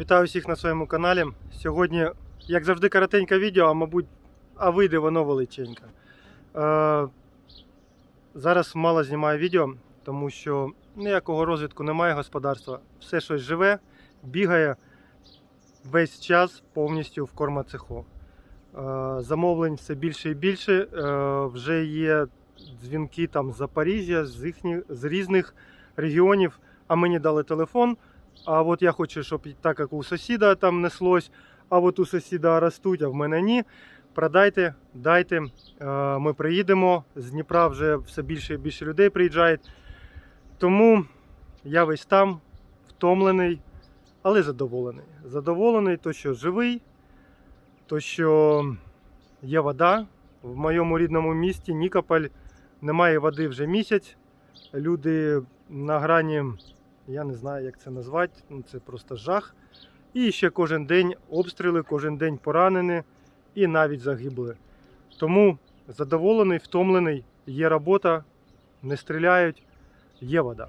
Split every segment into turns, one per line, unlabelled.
Вітаю всіх на своєму каналі. Сьогодні, як завжди, коротеньке відео, а мабуть, а вийде воно величеньке. Е, зараз мало знімаю відео, тому що ніякого розвитку немає господарства. Все щось живе, бігає весь час повністю в кормоцеху. Е, замовлень все більше і більше. Е, вже є дзвінки там з Запоріжжя, з, їхні, з різних регіонів, а мені дали телефон. А от я хочу, щоб так як у сусіда там неслось, а от у сусіда ростуть, а в мене ні. Продайте, дайте. Е, Ми приїдемо. З Дніпра вже все більше і більше людей приїжджають. Тому я весь там, втомлений, але задоволений. Задоволений, то що живий, то що є вода. В моєму рідному місті Нікополь немає води вже місяць. Люди на грані я не знаю, як це назвати. Ну, це просто жах. І ще кожен день обстріли, кожен день поранені і навіть загибли. Тому задоволений, втомлений, є робота, не стріляють, є вода.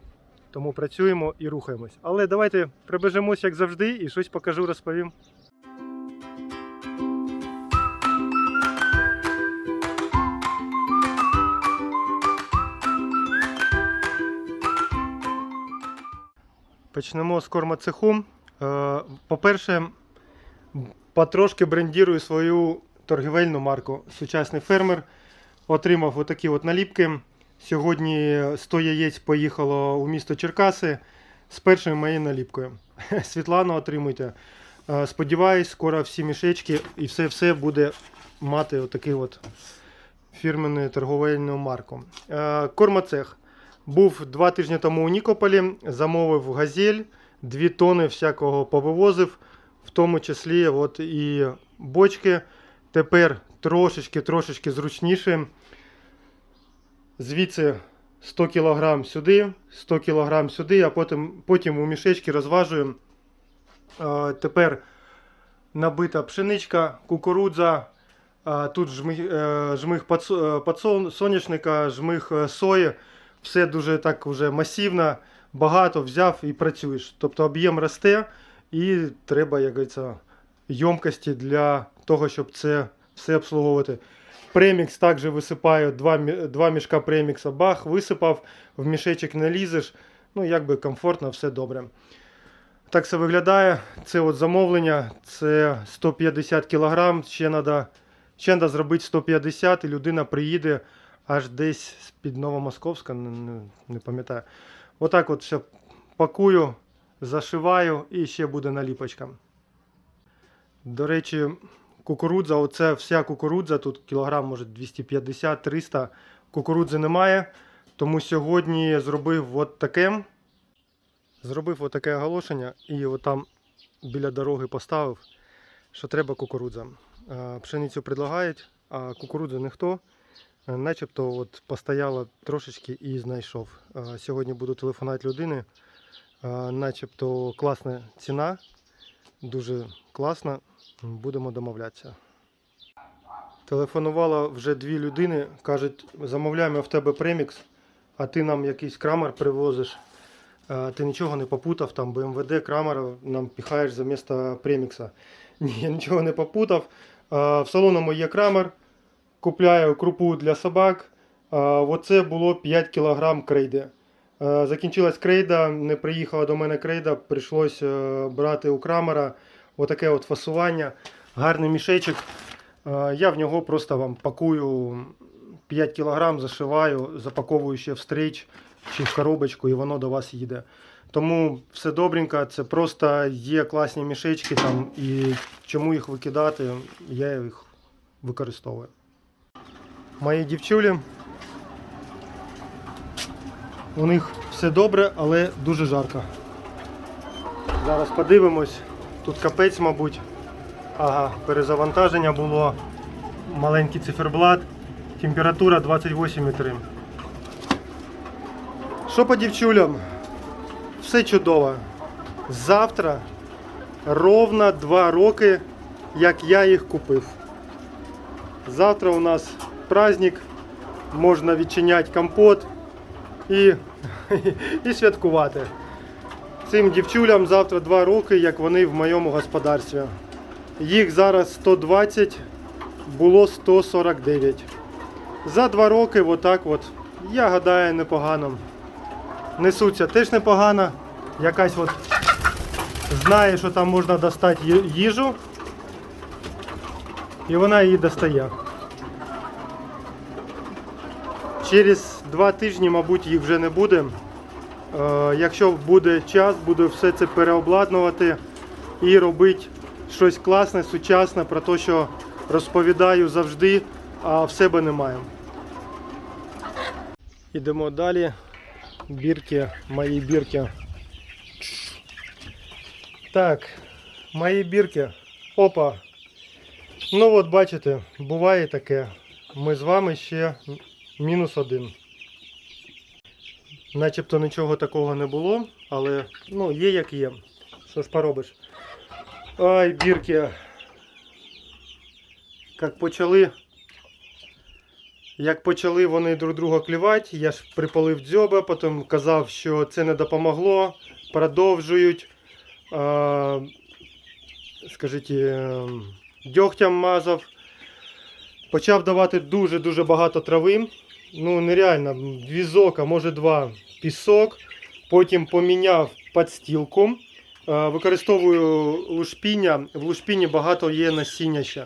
Тому працюємо і рухаємось. Але давайте прибежимось, як завжди, і щось покажу, розповім. Почнемо з кормоцеху. Е, По-перше, потрошки брендірую свою торгівельну марку Сучасний фермер. Отримав отакі от наліпки. Сьогодні 100 яєць поїхало у місто Черкаси з першою моєю наліпкою. Світлана, отримуйте. Е, Сподіваюсь, скоро всі мішечки і все-все буде мати отакий от фірменну торговельну марку. Е, Кормоцех. Був два тижні тому у Нікополі, замовив газель, дві тони всякого повивозив, в тому числі от і бочки. Тепер трошечки трошечки зручніше. Звідси 100 кг сюди, 100 кг сюди, а потім, потім у мішечки розважую. Е, Тепер набита пшеничка, кукурудза, тут жмих, е, жмих подсо- е, жмих е, сої все дуже так вже масивно, багато взяв і працюєш. Тобто об'єм росте і треба, як говориться, ємкості для того, щоб це все обслуговувати. Премікс також висипаю, два, два мішка премікса, бах, висипав, в мішечок не лізеш. Ну, якби комфортно, все добре. Так це виглядає. Це от замовлення, це 150 кг, ще треба ще зробити 150 і людина приїде аж десь з-під Новомосковська, не, не, пам'ятаю. Отак от все пакую, зашиваю і ще буде наліпочка. До речі, кукурудза, оце вся кукурудза, тут кілограм, може 250-300. Кукурудзи немає. Тому сьогодні зробив от таке. Зробив от оголошення і от біля дороги поставив, що треба кукурудза. Е, Пшеницю предлагають, а кукурудзу ніхто. Е, Начебто от постояла трошечки і знайшов. Е, Сьогодні буду телефонувати людини. Е, Начебто класна ціна, дуже класна. Будемо домовлятися. Телефонувало вже дві людини, кажуть, замовляємо в тебе премікс, а ти нам якийсь крамер привозиш. Ти нічого не попутав, там БМВД крамер нам піхаєш за місто премікса. Ні, я нічого не попутав. В салоному є крамер купляю крупу для собак. Оце було 5 кг крейди. Закінчилась крейда, не приїхала до мене крейда, прийшлось е, брати у крамера отаке от фасування. Гарний мішечок. Я в нього просто вам пакую 5 кг, зашиваю, запаковую ще в стріч чи в коробочку, і воно до вас їде. Тому все добренько, це просто є класні мішечки там, і чому їх викидати, я їх використовую мої дівчулі. У них все добре, але дуже жарко. Зараз подивимось. Тут капець, мабуть. Ага, перезавантаження було. Маленький циферблат. Температура 28,3. Що по дівчулям? Все чудово. Завтра ровно 2 роки, як я їх купив. Завтра у нас праздник, можна відчиняти компот і, і святкувати. Цим дівчулям завтра 2 роки, як вони в моєму господарстві. Їх зараз 120, було 149. За 2 роки, отак от, я гадаю, непогано. Несуться теж непогано. Якась от знає, що там можна достати їжу. І вона її достає. Через два тижні, мабуть, їх вже не буде. Е, Якщо буде час, буду все це переобладнувати і робити щось класне, сучасне про те, що розповідаю завжди, а в себе немає. Ідемо далі. Бірки, мої бірки. Так, мої бірки. Опа. Ну от бачите, буває таке. Ми з вами ще мінус один. Начебто нічого такого не було, але ну, є як є. Що ж поробиш? Ай, бірки. Як почали. Як почали вони друг друга клювати, я ж припалив дзьоба, потім казав, що це не допомогло, продовжують. А, скажіть, е, дьогтям мазав. Почав давати дуже-дуже багато трави. Ну, нереально, візок, а може два пісок. Потім поміняв підстілку. Е, Використовую лушпіння. В лушпіні багато є насіння ще.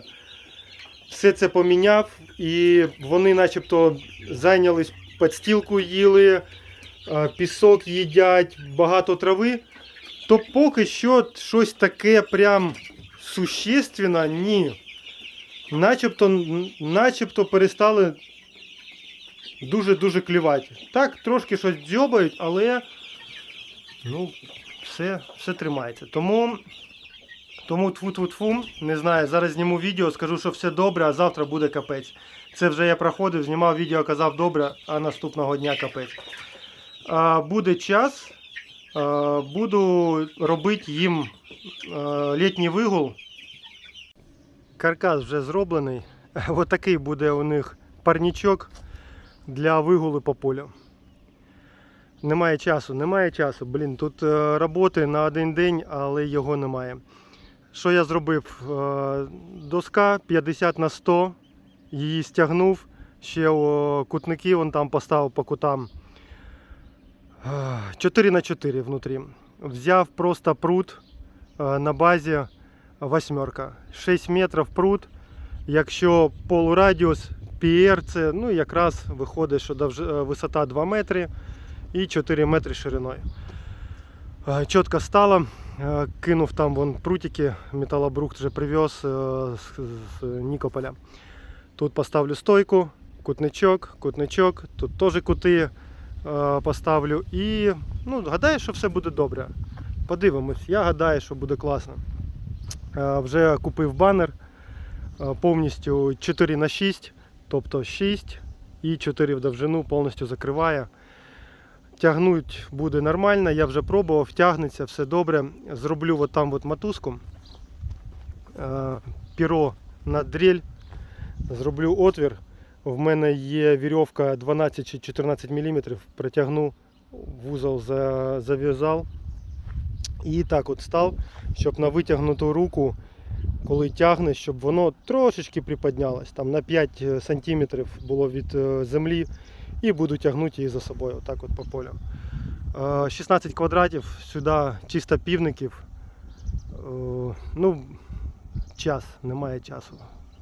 Все це поміняв, і вони начебто зайнялись підстілку їли, е, пісок їдять, багато трави. То поки що щось таке прям существенне, ні. Начебто, начебто перестали дуже-дуже клювати. Так, трошки щось дзьобають, але ну, все, все тримається. Тому, тому тфу-тфу-тфу, не знаю, зараз зніму відео, скажу, що все добре, а завтра буде капець. Це вже я проходив, знімав відео, казав добре, а наступного дня капець. А, буде час, а, буду робити їм а, літній вигул. Каркас вже зроблений. Ось такий буде у них парнічок для вигулу по полю. Немає часу, немає часу. Блін, тут е, роботи на один день, але його немає. Що я зробив? Е, доска 50 на 100, її стягнув, ще кутники вон там поставив по кутам. Е, 4 на 4 внутрі. Взяв просто прут е, на базі восьмерка. 6 метрів прут. Якщо полурадіус PR ну, якраз виходить, що е, висота 2 метри і 4 метри шириною. Е, Чітко стало. Е, Кинув там вон прутики, металобрухт вже привез з, Нікополя. Тут поставлю стойку, кутничок, кутничок, тут теж кути поставлю. І ну, гадаю, що все буде добре. Подивимось, я гадаю, що буде класно. Вже купив банер повністю 4 на 6 тобто 6 і 4 в довжину повністю закриває. Тягнуть буде нормально, я вже пробував, тягнеться, все добре. Зроблю от там от мотузку, е, піро на дрель, зроблю отвір. В мене є вірьовка 12 чи 14 мм, протягну, вузол за- зав'язав. І так от став, щоб на витягнуту руку коли тягнеш, щоб воно трошечки приподнялось, там на 5 сантиметрів було від е, землі, і буду тягнути її за собою, отак от по полю. Е, 16 квадратів, сюди чисто півників. Е, Ну, час, немає часу.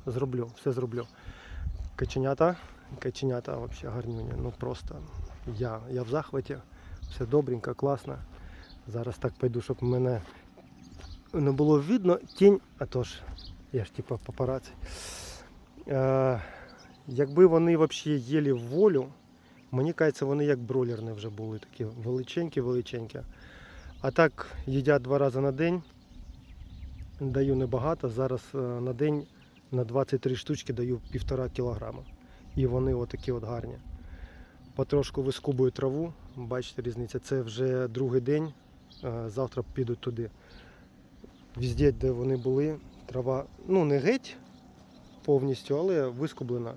Зроблю, все зроблю. Каченята, каченята взагалі гарнюні, ну просто я, я в захваті, все добренько, класно. Зараз так пойду, щоб мене не було видно тінь, а ж, я ж типа папараці. Е, якби вони взагалі їли волю, мені кажеться, вони як бройлерні вже були такі величенькі-величенькі. А так їдять два рази на день. Даю небагато. Зараз е, на день на 23 штучки даю півтора кілограма. І вони отакі от гарні. Потрошку вискубую траву, бачите різниця. Це вже другий день. Е, Завтра підуть туди. Везде, де вони були, трава, ну не геть повністю, але вискублена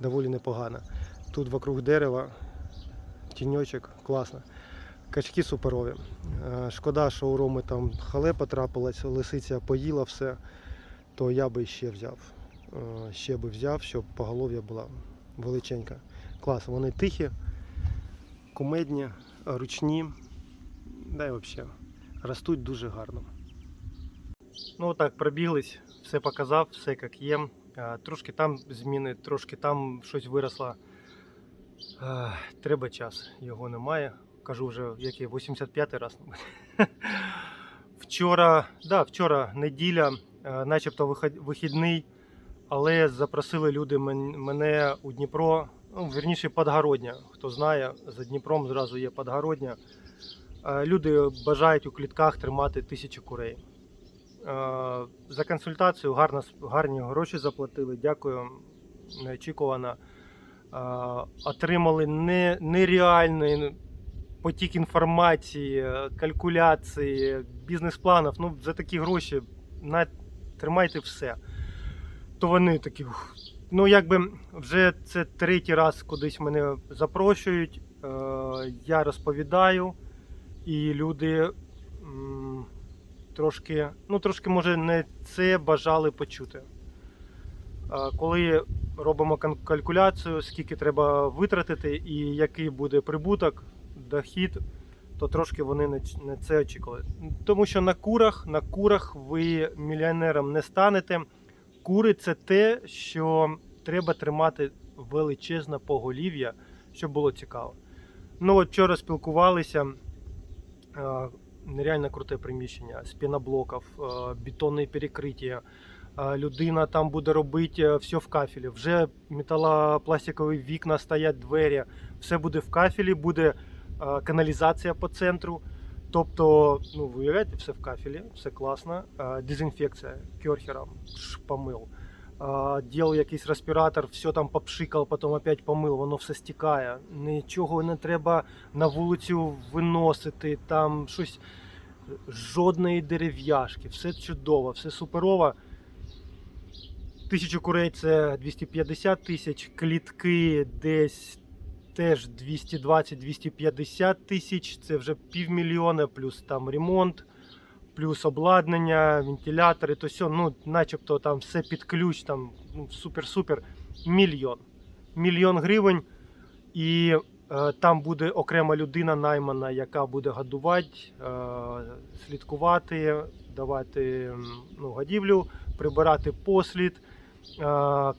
доволі непогано. Тут вокруг дерева, тіньочок, класно. Качки суперові. Е, Шкода, що у Роми там халепа трапилась, лисиця поїла все, то я би ще взяв. Е, Ще би взяв, щоб поголов'я була величенька. Клас, вони тихі, кумедні, ручні. Да і взагалі ростуть дуже гарно. Ну отак, пробіглись, все показав, все як є. Е, Трошки там зміни, трошки там щось виросло. Е, Треба час, його немає. Кажу вже, який 85-й раз. Вчора, да, вчора неділя, е, начебто вихідний, але запросили люди мене у Дніпро, ну, вірніше, Подгородня. Хто знає, за Дніпром зразу є Подгородня. Люди бажають у клітках тримати тисячу курей. Е, За консультацію гарно, гарні гроші заплатили. Дякую. Неочікувано. Е, Отримали не, нереальний потік інформації, калькуляції, бізнес-планів. Ну, за такі гроші на, тримайте все. То вони такі. Ну, якби вже це третій раз кудись мене запрошують. Е, я розповідаю, і люди трошки, ну, трошки, може, не це бажали почути. Коли робимо калькуляцію, скільки треба витратити і який буде прибуток, дохід, то трошки вони не це очікували. Тому що на курах, на курах ви мільйонером не станете. Кури це те, що треба тримати величезне поголів'я, щоб було цікаво. Ну, от вчора спілкувалися. Нереально круте приміщення з піноблоків, е, бетонне перекриття. Е, Людина там буде робити е, все в кафелі. Вже металопластикові вікна стоять двері, все буде в кафелі, буде каналізація по центру. Тобто, ну, ви уявляєте, все в кафелі, все класно. Дезінфекція керхером, пш, Е, якийсь респіратор, все там попшикав, потім опять помив, воно все стікає. Нічого не треба на вулицю виносити, там щось жодної дерев'яшки, все чудово, все суперово. Тисячу курей це 250 тисяч, клітки десь теж 220-250 тисяч, це вже півмільйона, плюс там ремонт, плюс обладнання, вентилятори, то все, ну, начебто там все під ключ, там ну, супер-супер. Мільйон. Мільйон гривень. І е, там буде окрема людина наймана, яка буде годувати, е, слідкувати, давати ну, годівлю, прибирати послід. Е,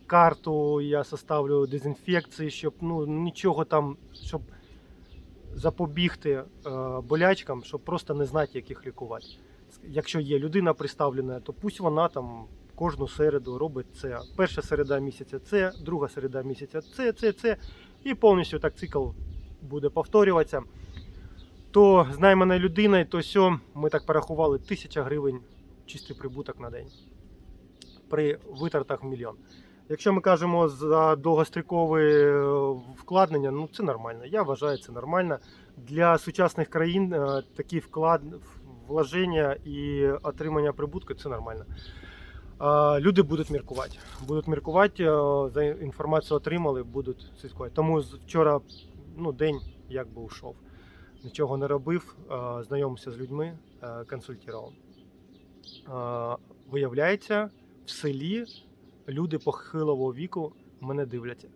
карту я составлю дезінфекції, щоб ну, нічого там, щоб запобігти е, болячкам, щоб просто не знати, як їх лікувати. Якщо є людина представлена, то пусть вона там кожну середу робить це. Перша середа місяця це, друга середа місяця це, це, це. І повністю так цикл буде повторюватися. То з найманою людиною, то сьо, ми так порахували, тисяча гривень чистий прибуток на день при витратах в мільйон. Якщо ми кажемо за довгострокове е, вкладення, ну це нормально. Я вважаю, це нормально. Для сучасних країн е, такі вклад, вложення і отримання прибутку це нормально. Люди будуть міркувати. Будуть міркувати, е, за інформацію отримали, будуть слідкувати. Тому вчора ну, день якби ушов. Нічого не робив, е, знайомився з людьми, е, консультував. Виявляється, в селі люди похилого віку мене дивляться.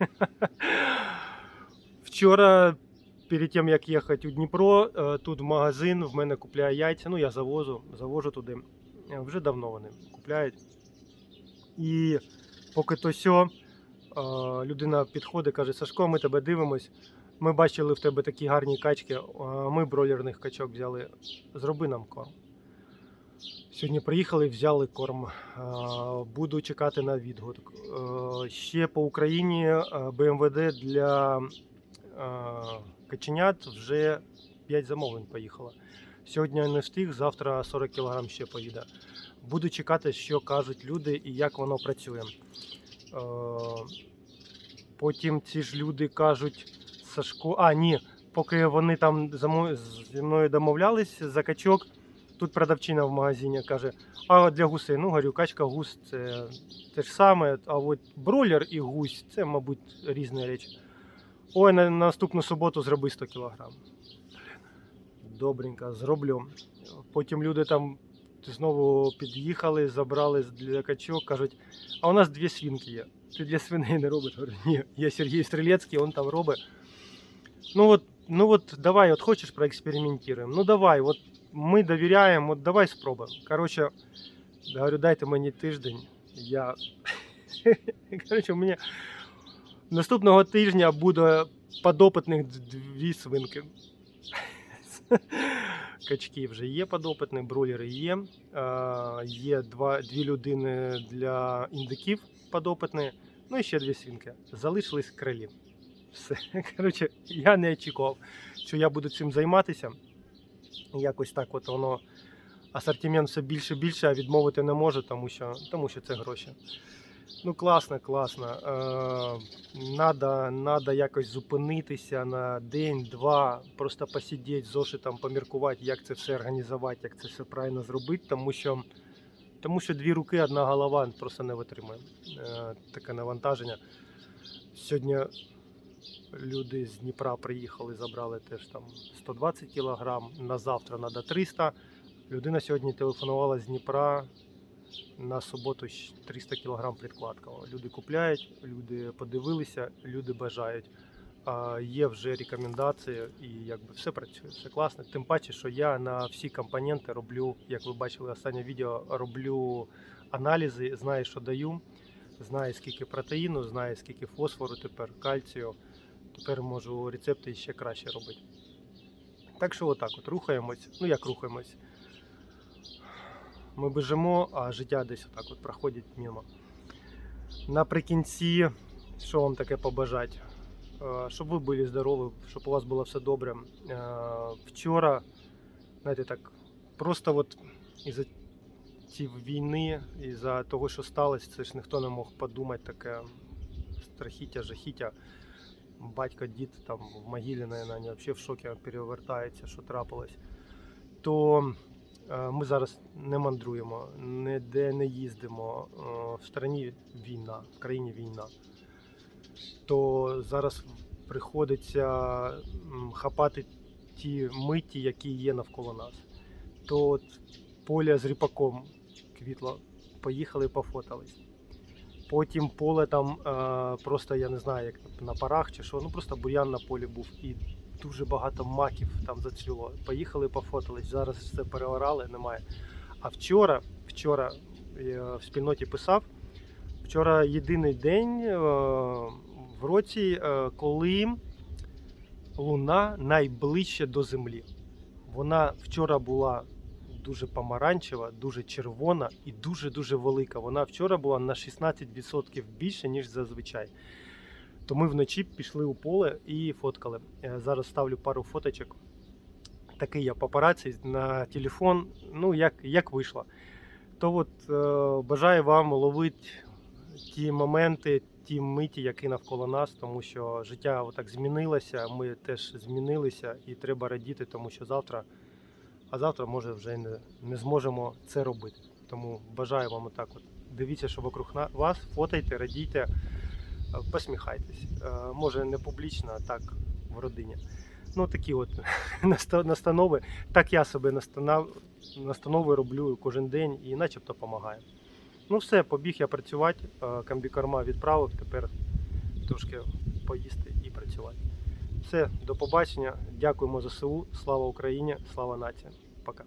Вчора, перед тим як їхати у Дніпро, е, тут в магазин в мене купляє яйця. Ну, я завозу, завожу туди. Е, Вже давно вони купляють. І поки то сьо, е, людина підходить, каже: Сашко, ми тебе дивимось. Ми бачили в тебе такі гарні качки. Ми бройлерних качок взяли. Зроби нам корм. Сьогодні приїхали, взяли корм. Е, Буду чекати на відгук. Ще по Україні БМВД для каченят вже 5 замовлень поїхало. Сьогодні не встиг, завтра 40 кг ще поїде. Буду чекати, що кажуть люди і як воно працює. Е, Потім ці ж люди кажуть, Сашко, а ні, поки вони там зі мною домовлялись за качок, тут продавчина в магазині каже, а для гусей, ну говорю, качка гус це те ж саме, а от бройлер і гусь це, мабуть, різні речі. Ой, на, на наступну суботу зроби 100 кг. добренько, зроблю. Потім люди там знову під'їхали, забрали для качок, кажуть, а у нас дві свинки є. Ти для свиней не робиш? Говорю, ні, є Сергій Стрілецький, він там робить. Ну от, ну от давай, от хочеш проекспериментуємо. Ну давай, от ми довіряємо, от давай спробуємо. Коротше, говорю, дайте мені тиждень. Я. Коротше, у мене наступного тижня буде подопитних дві свинки. Качки вже є подопитні, бролери є. Е, Є два, дві людини для індиків подопитні, ну і ще дві свинки. Залишились крилі. Все. Коротше, я не очікував, що я буду цим займатися. Якось так от воно асортимент все більше і більше, а відмовити не можу, тому що, тому що це гроші. Ну, класно, класно. Е, надо, надо якось зупинитися на день-два, просто посидіти зошитом, поміркувати, як це все організувати, як це все правильно зробити, тому що, тому що дві руки, одна голова просто не витримує е, таке навантаження. Сьогодні люди з Дніпра приїхали, забрали теж там 120 кг, на завтра треба 300 Людина сьогодні телефонувала з Дніпра на суботу 300 кг підкладка. Люди купляють, люди подивилися, люди бажають. Є вже рекомендації і якби все працює, все класно. Тим паче, що я на всі компоненти роблю, як ви бачили останнє відео, роблю аналізи, знаю, що даю, знаю скільки протеїну, знаю скільки фосфору тепер, кальцію. Тепер можу рецепти ще краще робити. Так що отак от рухаємось. Ну як рухаємось? Ми біжимо, а життя десь отак от проходить мимо. Наприкінці, що вам таке побажати? Е, Щоб ви були здорові, щоб у вас було все добре. Е, Вчора, знаєте, так, просто от із-за цієї війни, із-за того, що сталося, це ж ніхто не мог подумати таке страхіття, жахіття. Батько, дід там в могилі, вони взагалі в шокі перевертаються, що трапилось. То Ми зараз не мандруємо, ніде не їздимо. Е, В країні війна, в країні війна. То зараз приходиться хапати ті миті, які є навколо нас. То от поле з ріпаком квітло, поїхали, пофотались. Потім поле там е, просто я не знаю, як на парах чи що, ну просто бур'ян на полі був і дуже багато маків там зацвіло. Поїхали, пофотались. Зараз все переорали, немає. А вчора, вчора я в спільноті писав. Вчора єдиний день е, в році, е, коли луна найближче до землі. Вона вчора була дуже помаранчева, дуже червона і дуже-дуже велика. Вона вчора була на 16% більше, ніж зазвичай. То ми вночі пішли у поле і фоткали. Е, Зараз ставлю пару фоточок. Такий я папараці на телефон, ну як, як вийшло. То от е, бажаю вам ловити ті моменти, ті миті, які навколо нас, тому що життя отак змінилося, ми теж змінилися і треба радіти, тому що завтра, а завтра може вже не, не зможемо це робити. Тому бажаю вам отак от. Дивіться, що вокруг вас, фотайте, радійте, посміхайтесь. Е, Може не публічно, а так в родині. Ну такі от настанови. Так я себе настанови роблю кожен день і начебто допомагаю. Ну все, побіг я працювати, е, комбікорма відправив, тепер трошки поїсти і працювати. Все, до побачення. Дякуємо ЗСУ. Слава Україні, слава нації. Пока.